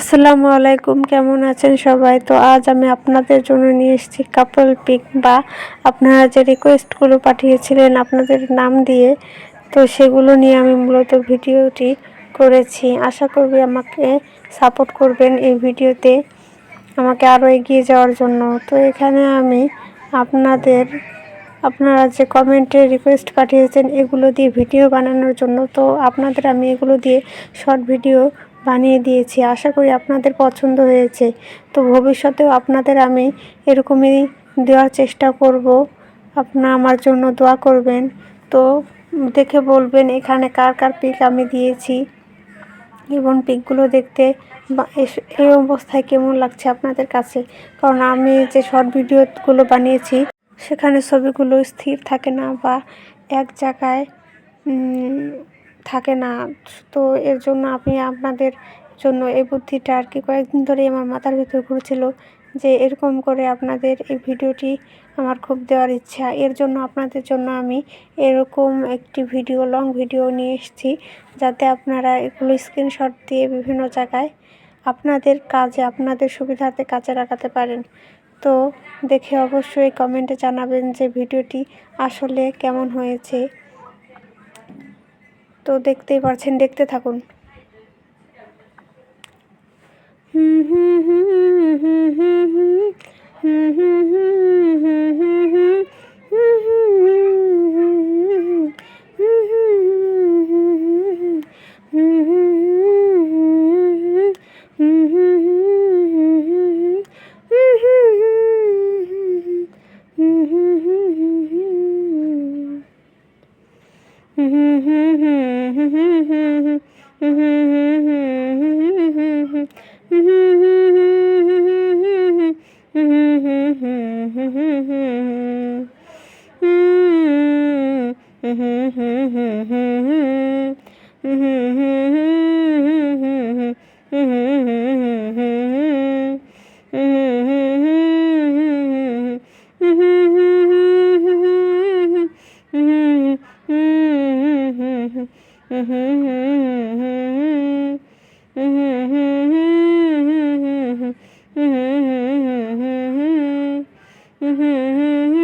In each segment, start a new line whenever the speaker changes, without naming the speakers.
আসসালামু আলাইকুম, কেমন আছেন সবাই? তো আজ আমি আপনাদের জন্য নিয়ে এসেছি কাপল পিক বা আপনারা যে রিকোয়েস্টগুলো পাঠিয়েছিলেন আপনাদের নাম দিয়ে, তো সেগুলো নিয়ে আমি মূলত ভিডিওটি করেছি। আশা করবি আমাকে সাপোর্ট করবেন এই ভিডিওতে, আমাকে আরও এগিয়ে যাওয়ার জন্য। তো এখানে আমি আপনাদের, আপনারা যে কমেন্টে রিকোয়েস্ট পাঠিয়েছেন এগুলো দিয়ে ভিডিও বানানোর জন্য, তো আপনাদের আমি এগুলো দিয়ে শর্ট ভিডিও বানিয়ে দিয়েছি। আশা করি আপনাদের পছন্দ হয়েছে। তো ভবিষ্যতেও আপনাদের আমি এরকমই দেওয়ার চেষ্টা করব। আপনারা আমার জন্য দোয়া করবেন। তো দেখে বলবেন এখানে কার কার পিক আমি দিয়েছি। এবং পিকগুলো দেখতে এই অবস্থায় কেমন লাগছে আপনাদের কাছে? কারণ আমি যে শর্ট ভিডিওগুলো বানিয়েছি, সেখানে ছবিগুলো স্থির থাকে না বা এক জায়গায় থাকে না। তো এর জন্য আমি আপনাদের জন্য এই বুদ্ধিটা আর কি কয়েকদিন ধরেই আমার মাথার ভিতরে ঘুরছিল যে এরকম করে আপনাদের এই ভিডিওটি আমার খুব দেওয়ার ইচ্ছা। এর জন্য আপনাদের জন্য আমি এরকম একটি ভিডিও, লং ভিডিও নিয়ে এসেছি যাতে আপনারা এগুলো স্ক্রিনশট দিয়ে বিভিন্ন জায়গায় আপনাদের কাজে, আপনাদের সুবিধাতে কাজে লাগাতে পারেন। তো দেখে অবশ্যই কমেন্টে জানাবেন যে ভিডিওটি আসলে কেমন হয়েছে। তো দেখতেই পারছেন দেখতে থাকুন হুম হুম হুম হুম হুম হুম হুম হুম Mm-hmm.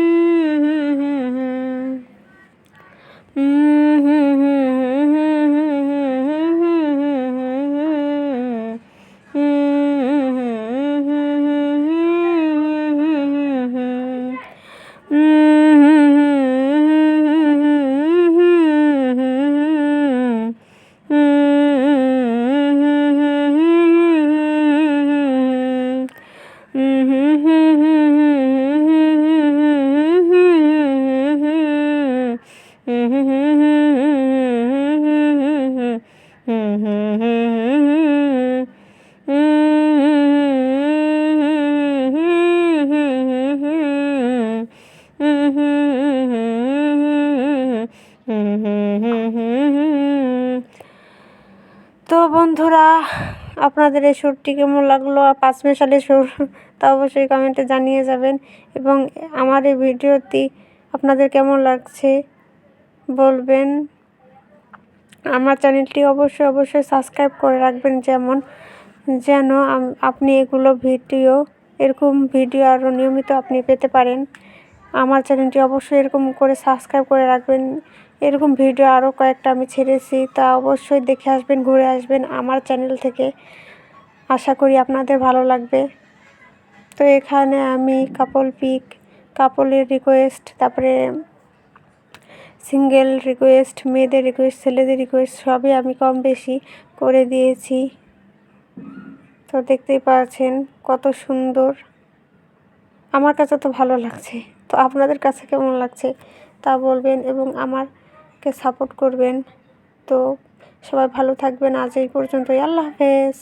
বন্ধুরা, আপনাদের এই সুরটি কেমন লাগল? আর পাঁচ মেশালি সুর, তা অবশ্যই কমেন্টে জানিয়ে যাবেন। এবং আমার এই ভিডিওটি আপনাদের কেমন লাগছে বলবেন। আমার চ্যানেলটি অবশ্যই অবশ্যই সাবস্ক্রাইব করে রাখবেন যেমন, যেন আপনি এগুলো ভিডিও, এরকম ভিডিও আরও নিয়মিত আপনি পেতে পারেন। আমার চ্যানেলটি অবশ্যই এরকম করে সাবস্ক্রাইব করে রাখবেন। এরকম ভিডিও আরও কয়েকটা আমি ছেড়েছি, তা অবশ্যই দেখে আসবেন, ঘুরে আসবেন আমার চ্যানেল থেকে। আশা করি আপনাদের ভালো লাগবে। তো এখানে আমি কাপল পিক কাপলের রিকোয়েস্ট তারপরে সিঙ্গেল রিকোয়েস্ট মেয়েদের রিকোয়েস্ট ছেলেদের রিকোয়েস্ট সবই আমি কম বেশি করে দিয়েছি। তো দেখতেই পাচ্ছেন কত সুন্দর। আমার কাছে তো ভালো লাগছে। তো আপনাদের কাছে কেমন লাগছে তা বলবেন এবং আমারকে সাপোর্ট করবেন। তো সবাই ভালো থাকবেন। আজ এই পর্যন্তই। আল্লাহ হাফেজ।